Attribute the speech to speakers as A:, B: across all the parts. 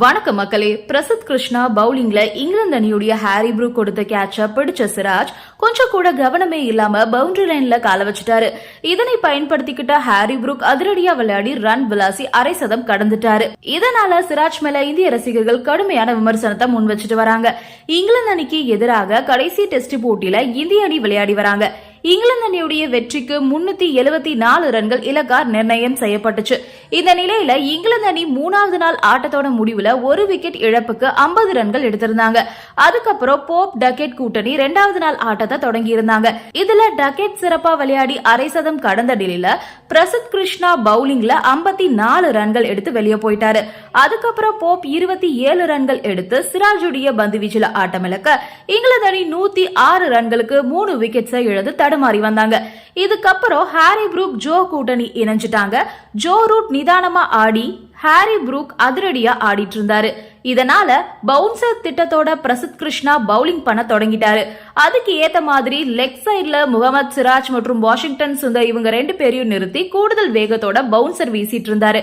A: வணக்கம் மக்களே. பிரசித் கிருஷ்ணா பவுலிங்ல இங்கிலாந்து அணியுடைய ஹாரி ப்ரூக் கொடுத்த கேட்ச பிடிச்ச சிராஜ் கொஞ்சம் கூட கவனமே இல்லாம பவுண்டரி லைன்ல கால வச்சுட்டாரு. இதனை பயன்படுத்திக்கிட்ட ஹாரி ப்ரூக் அதிரடியா விளையாடி ரன் விளாசி அரை சதம் கடந்துட்டாரு. இதனால சிராஜ் மேல இந்திய ரசிகர்கள் கடுமையான விமர்சனத்தை முன் வச்சுட்டு வராங்க. இங்கிலாந்து அணிக்கு எதிராக கடைசி டெஸ்ட் போட்டியில இந்திய அணி விளையாடி வராங்க. இங்கிலாந்து அணியுடைய வெற்றிக்கு முன்னூத்தி எழுபத்தி நாலு ரன்கள் இலக்கா நிர்ணயம் செய்யப்பட்டுச்சு. இந்த நிலையில இங்கிலாந்து அணி மூணாவது நாள் ஆட்டத்தோட முடிவுல ஒரு விக்கெட் இழப்புக்கு ஐம்பது ரன்கள் எடுத்திருந்தாங்க. அதுக்கப்புறம் போப் டக்கெட் கூட்டணி ரெண்டாவது நாள் ஆட்டத்தை தொடங்கி இருந்தாங்க இதுல டக்கெட் சிறப்பா விளையாடி அரை சதம் கடந்த நிலையில பிரசித் கிருஷ்ணா பவுலிங்ல ஐம்பத்தி நாலு ரன்கள் எடுத்து வெளியே போயிட்டாரு. அதுக்கப்புறம் போப் இருபத்தி ஏழு ரன்கள் எடுத்து சிராஜுடைய பந்து வீச்சில ஆட்டமிழக்க இங்கிலாந்து அணி நூத்தி ஆறு ரன்களுக்கு மூணு விக்கெட்ஸை இழந்து தடுமாறி வந்தாங்க. இதுக்கப்புறம் ஹாரி ப்ரூக் ஜோ கூட்டணி இணைஞ்சிட்டாங்க. ஜோ ரூட் நிதானமா ஆடி ஹாரி ப்ரூக் அதிரடியா ஆடிட்டு இருந்தாரு. இதனால பவுன்சர் திட்டத்தோட பிரசித் கிருஷ்ணா பவுலிங் பண்ண தொடங்கிட்டாரு. அதுக்கு ஏத்த மாதிரி லெக் சைட்ல முகமது சிராஜ் மற்றும் வாஷிங்டன் சுந்தர் இவங்க ரெண்டு பேரையும் நிறுத்தி கூடுதல் வேகத்தோட பவுன்சர் வீசிட்டு இருந்தாரு.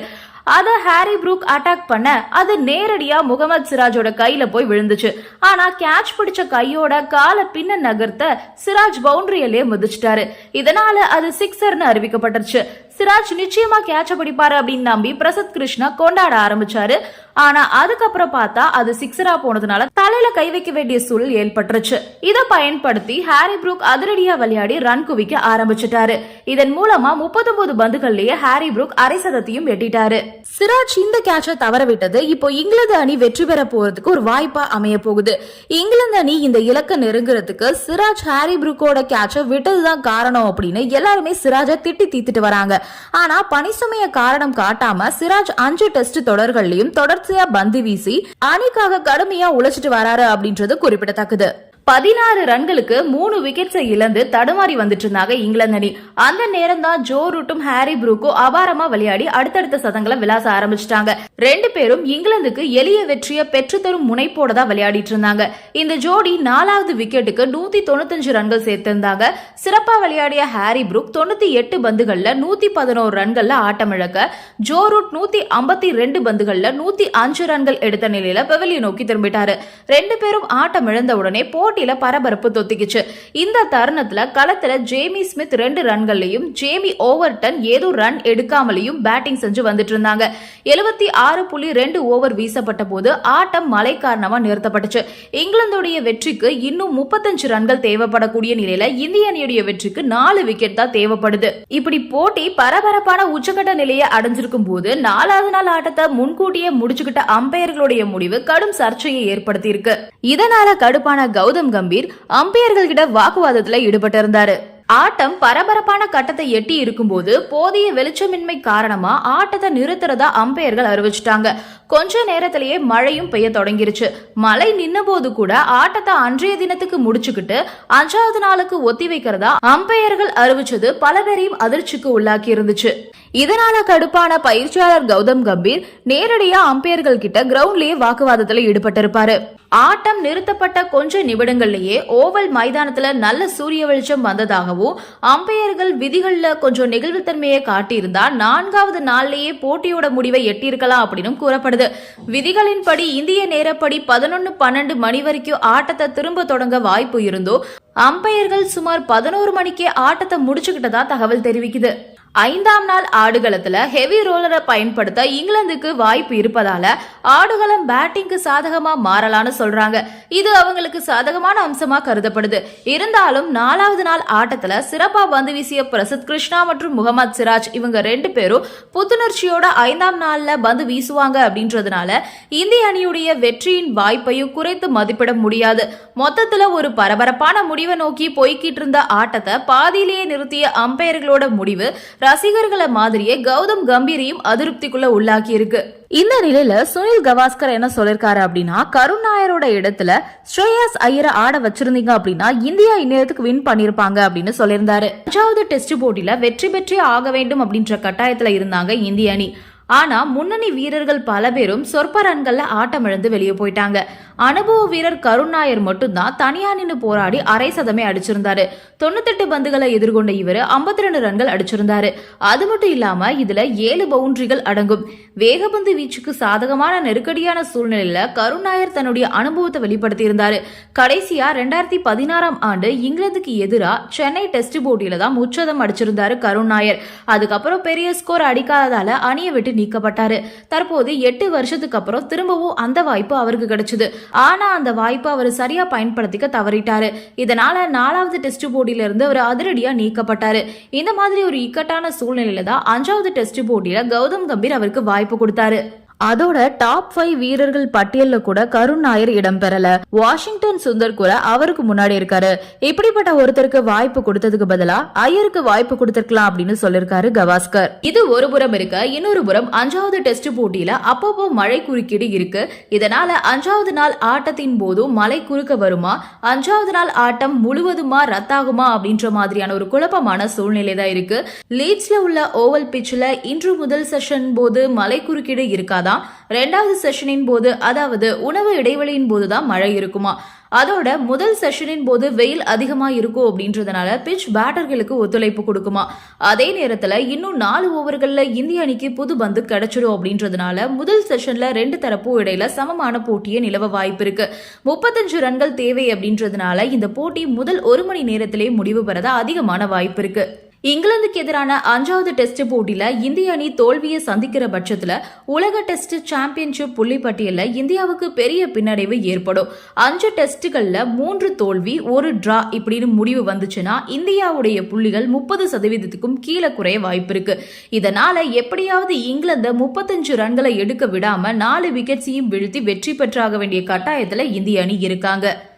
A: அதை ஹாரி ப்ரூக் அட்டாக் பண்ண அது நேரடியா முகமது சிராஜோட கையில போய் விழுந்துச்சு. ஆனா கேட்ச் பிடிச்ச கையோட காலை பின்ன நகர்த்த சிராஜ் பவுண்டரியிலே மிதிச்சிட்டாரு. இதனால அது சிக்ஸர்னு அறிவிக்கப்பட்டுருச்சு. சிராஜ் நிச்சயமா கேட்ச பிடிப்பாரு அப்படின்னு நம்பி பிரசத் கிருஷ்ணா கொண்டாட ஆரம்பிச்சாரு. ஆனா அதுக்கப்புறம் பார்த்தா அது சிக்ஸரா போனதுனால தலையில கை வைக்க வேண்டிய சூழல் ஏற்பட்டுருச்சு. இதை பயன்படுத்தி ஹாரி ப்ரூக் அதிரடியா விளையாடி ரன் குவிக்க ஆரம்பிச்சிட்டாரு. இதன் மூலமா முப்பத்தொன்பது பந்துகள்லயே ஹாரி ப்ரூக் அரை சதத்தையும் எட்டிட்டாரு. சிராஜ் இந்த கேட்சை தவற விட்டது இப்போ இங்கிலாந்து அணி வெற்றி பெற போறதுக்கு ஒரு வாய்ப்பா அமைய போகுது. இங்கிலாந்து அணி இந்த இலக்கை நெருங்குறதுக்கு சிராஜ் ஹாரி ப்ரூக்கோட கேட்சை விட்டதுதான் காரணம் அப்படின்னு எல்லாருமே சிராஜை திட்டி தீத்துட்டு வராங்க. ஆனா பனிசுமைய காரணம் காட்டாம சிராஜ் அஞ்சு டெஸ்ட் தொடர்கள்லயும் தொடர்ச்சியா பந்து வீசி அணிக்காக கடுமையா உழைச்சிட்டு வராரு அப்படின்றது குறிப்பிடத்தக்கது. பதினாறு ரன்களுக்கு மூணு விக்கெட்ஸை இழந்து தடுமாறி வந்துட்டு இருந்தாங்க இங்கிலாந்து அணி. அந்த நேரம் தான் ஜோ ரூட்டும் ஹாரி ப்ரூக்கும் அபாரமா விளையாடி அடுத்தடுத்த சதங்களை விளாச ஆரம்பிச்சிட்டாங்க. ரெண்டு பேரும் இங்கிலாந்துக்கு எளிய வெற்றியை பெற்றுத்தரும் முனைப்போட தான் விளையாடிட்டு இருந்தாங்க. இந்த ஜோடி நாலாவது விக்கெட்டுக்கு நூத்தி தொண்ணூத்தஞ்சு ரன்கள் சேர்த்திருந்தாங்க. சிறப்பா விளையாடிய ஹாரி ப்ரூக் தொண்ணூத்தி எட்டு பந்துகள்ல நூத்தி பதினோரு ரன்கள்ல ஆட்டமிழக்க ஜோ ரூட் நூத்தி ஐம்பத்தி ரெண்டு பந்துகள்ல நூத்தி அஞ்சு ரன்கள் எடுத்த நிலையில பெவிலியை நோக்கி திரும்பிட்டாரு. ரெண்டு பேரும் ஆட்டம் இழந்த உடனே போட்டியில பரபரப்பு தொத்திக்குச்சு. இந்த தருணத்துல களத்துல ஜேமி ஸ்மித் ரெண்டு ரன்கள்லையும் ஜேமி ஓவர்டன் ஏதோ ரன் எடுக்காமலையும் பேட்டிங் செஞ்சு வந்துட்டு இருந்தாங்க. எழுபத்தி ஆறு புள்ளி ரெண்டு ஓவர் வீசப்பட்ட போது ஆட்டம் மழை காரணமாக நிறுத்தப்பட்டுச்சு. இங்கிலாந்துடைய வெற்றிக்கு இன்னும் முப்பத்தஞ்சு ரன்கள் தேவைப்படக்கூடிய நிலையில இந்திய அணியுடைய வெற்றிக்கு நாலு விக்கெட் தான் தேவைப்படுது. இப்படி போட்டி பரபரப்பான உச்சகட்ட நிலையை அடைஞ்சிருக்கும் போது நாலாவது நாள் ஆட்டத்தை முன்கூட்டியே முடிச்சுக்கிட்ட அம்பையர்களுடைய முடிவு கடும் சர்ச்சையை ஏற்படுத்தி இருக்கு இதனால கடுப்பான கௌதம் கம்பீர் அம்பையர்கள் கிட்ட வாக்குவாதத்துல ஈடுபட்டிருந்தாரு. ஆட்டம் பரபரப்பான கட்டத்தை எட்டி இருக்கும்போது போதிய வெளிச்சமின்மை காரணமா ஆட்டத்தை நிறுத்துறதா அம்பையர்கள் அறிவிச்சிட்டாங்க. கொஞ்ச நேரத்திலேயே மழையும் பெய்ய தொடங்கிருச்சு. மழை நின்ன போது கூட ஆட்டத்தை அன்றைய தினத்துக்கு முடிச்சுக்கிட்டு அஞ்சாவது நாளுக்கு ஒத்தி வைக்கிறதா அம்பையர்கள் அறிவிச்சது பல பேரையும் அதிர்ச்சிக்கு உள்ளாக்கி இருந்துச்சு இதனால கடுப்பான பயிற்சியாளர் கௌதம் கம்பீர் நேரடியா அம்பையர்கள் கிட்ட கிரவுண்ட்லயே வாக்குவாதத்துல ஈடுபட்டிருப்பாரு. ஆட்டம் நிறுத்தப்பட்ட கொஞ்ச நிமிடங்கள்லயே ஓவல் மைதானத்துல நல்ல சூரிய வெளிச்சம் வந்ததாகவும் அம்பையர்கள் விதிகள்ல கொஞ்சம் நெகிழ்வுத்தன்மையை காட்டியிருந்தா நான்காவது நாள்லயே போட்டியோட முடிவை எட்டியிருக்கலாம் அப்படின்னு கூறப்படுது. விதிகளின்படி இந்திய நேரப்படி பதினொன்னு பன்னெண்டு மணி வரைக்கும் ஆட்டத்தை திரும்ப தொடங்க வாய்ப்பு இருந்தோ அம்பையர்கள் சுமார் பதினோரு மணிக்கே ஆட்டத்தை முடிச்சுக்கிட்டதா தகவல் தெரிவிக்குது. ஐந்தாம் நாள் ஆடுகளத்துல ஹெவி ரோலரை பயன்படுத்த இங்கிலாந்துக்கு வாய்ப்பு இருப்பதால ஆடுகளம் பேட்டிங்க்கு சாதகமா மாறலாம்னு சொல்றாங்க. இது அவங்களுக்கு சாதகமான அம்சமா கருதப்படுது. இருந்தாலும் நாலாவது நாள் ஆட்டத்துல சிறப்பா பந்து வீசிய பிரசித் கிருஷ்ணா மற்றும் முகமது சிராஜ் இவங்க ரெண்டு பேரும் புத்துணர்ச்சியோட ஐந்தாம் நாள்ல பந்து வீசுவாங்க அப்படின்றதுனால இந்திய அணியுடைய வெற்றியின் வாய்ப்பையும் குறைத்து மதிப்பிட முடியாது. மொத்தத்துல ஒரு பரபரப்பான முடிவை நோக்கி போய்கிட்டு இருந்த ஆட்டத்தை பாதியிலேயே நிறுத்திய அம்பையர்களோட முடிவு ரசிகர்களை மாதிரியே கௌதம் கம்பீரையும் அதிருப்திக்குள்ள உள்ளாக்கி இருக்கு இந்த நிலையில சுனில் கவாஸ்கர் என்ன சொல்லிருக்காரு அப்படின்னா கருண் நாயரோட இடத்துல ஸ்ரேயாஸ் ஐயரை ஆட வச்சிருந்தீங்க அப்படின்னா இந்தியா இந்நேரத்துக்கு வின் பண்ணிருப்பாங்க அப்படின்னு சொல்லியிருந்தாரு. அஞ்சாவது டெஸ்ட் போட்டியில வெற்றி பெற்றே ஆக வேண்டும் அப்படின்ற கட்டாயத்துல இருந்தாங்க இந்திய அணி. ஆனா முன்னணி வீரர்கள் பல பேரும் சொற்ப ரன்கள்ல ஆட்டமிழந்து வெளியே போயிட்டாங்க. அனுபவ வீரர் கருண் நாயர் மட்டும்தான் தனியா நின்று போராடி அரை சதமே அடிச்சிருந்தாரு. தொண்ணூத்தெட்டு பந்துகளை எதிர்கொண்ட இவர் 52 ரெண்டு ரன்கள் அடிச்சிருந்தாரு. அது மட்டும் இல்லாம இதுல ஏழு பவுண்டரிகள் அடங்கும். வேகப்பந்து வீச்சுக்கு சாதகமான நெருக்கடியான சூழ்நிலையில கருண் நாயர் தன்னுடைய அனுபவத்தை வெளிப்படுத்தியிருந்தாரு. கடைசியா ரெண்டாயிரத்தி பதினாறாம் ஆண்டு இங்கிலாந்துக்கு எதிராக சென்னை டெஸ்ட் போட்டியில தான் முச்சதம் அடிச்சிருந்தாரு கருண் நாயர். அதுக்கப்புறம் பெரிய ஸ்கோர் அடிக்காததால அணியை விட்டு நீக்கப்பட்டாரு. தற்போது எட்டு வருஷத்துக்கு அப்புறம் திரும்பவும் அந்த வாய்ப்பு அவருக்கு கிடைச்சது. ஆனா அந்த வாய்ப்பை அவர் சரியா பயன்படுத்திக்க தவறிட்டாரு. இதனால நாலாவது டெஸ்ட் போட்டியில இருந்து அவர் அதிரடியா நீக்கப்பட்டாரு. இந்த மாதிரி ஒரு இக்கட்டான சூழ்நிலையில தான் அஞ்சாவது டெஸ்ட் போட்டியில கௌதம் கம்பீர் அவருக்கு வாய்ப்பு கொடுத்தாரு. அதோட டாப் ஃபைவ் வீரர்கள் பட்டியல்ல கூட கருண் நாயர் இடம்பெறல வாஷிங்டன் சுந்தர் கூட அவருக்கு முன்னாடி இருக்காரு. இப்படிப்பட்ட ஒருத்தருக்கு வாய்ப்பு கொடுத்ததுக்கு பதிலா ஐயருக்கு வாய்ப்பு கொடுத்திருக்கலாம் அப்படின்னு சொல்லிருக்காரு கவாஸ்கர். இது ஒரு புறம் இருக்க இன்னொரு புறம் அஞ்சாவது டெஸ்ட் போட்டியில அப்பப்போ மழை குறுக்கீடு இருக்கு. இதனால அஞ்சாவது நாள் ஆட்டத்தின் போதும் மழை குறுக்க வருமா? அஞ்சாவது நாள் ஆட்டம் முழுவதுமா ரத்தாகுமா? அப்படின்ற மாதிரியான ஒரு குழப்பமான சூழ்நிலை தான் இருக்கு. லீட்ஸ்ல உள்ள ஓவல் பிச்சில் இன்று முதல் செஷன் போது மழை குறுக்கீடு இருக்காது? தான் ரெண்டாவது செஷனின் போது அதாவது உணவு இடைவெளியின் போது தான் மழை இருக்குமா? அதோட முதல் செஷனின் போது வெயில் அதிகமா இருக்கும் அப்படின்றதுனால பிட்ச் பேட்டர்களுக்கு ஒத்துழைப்பு கொடுக்குமா? அதே நேரத்துல இன்னும் நாலு ஓவர்கள்ல இந்திய அணிக்கு புது பந்து கிடைச்சிடும் அப்படின்றதுனால முதல் செஷன்ல ரெண்டு தரப்பும் இடையில சமமான போட்டியே நிலவ வாய்ப்பு இருக்கு. முப்பத்தஞ்சு ரன்கள் தேவை அப்படின்றதுனால இந்த போட்டி முதல் ஒரு மணி நேரத்திலே முடிவு பெறத அதிகமான வாய்ப்பு இருக்கு. இங்கிலாந்துக்கு எதிரான அஞ்சாவது டெஸ்ட் போட்டியில இந்திய அணி தோல்வியை சந்திக்கிற பட்சத்துல உலக டெஸ்ட் சாம்பியன்ஷிப் புள்ளிப்பட்டியலில் இந்தியாவுக்கு பெரிய பின்னடைவு ஏற்படும். அஞ்சு டெஸ்ட்டுகளில் மூன்று தோல்வி ஒரு டிரா இப்படின்னு முடிவு வந்துச்சுன்னா இந்தியாவுடைய புள்ளிகள் முப்பது சதவீதத்துக்கும் கீழே குறைய வாய்ப்பு இருக்கு. இதனால எப்படியாவது இங்கிலாந்து முப்பத்தஞ்சு ரன்களை எடுக்க விடாம நாலு விக்கெட்ஸையும் வீழ்த்தி வெற்றி பெற்றாக வேண்டிய கட்டாயத்துல இந்திய அணி இருக்காங்க.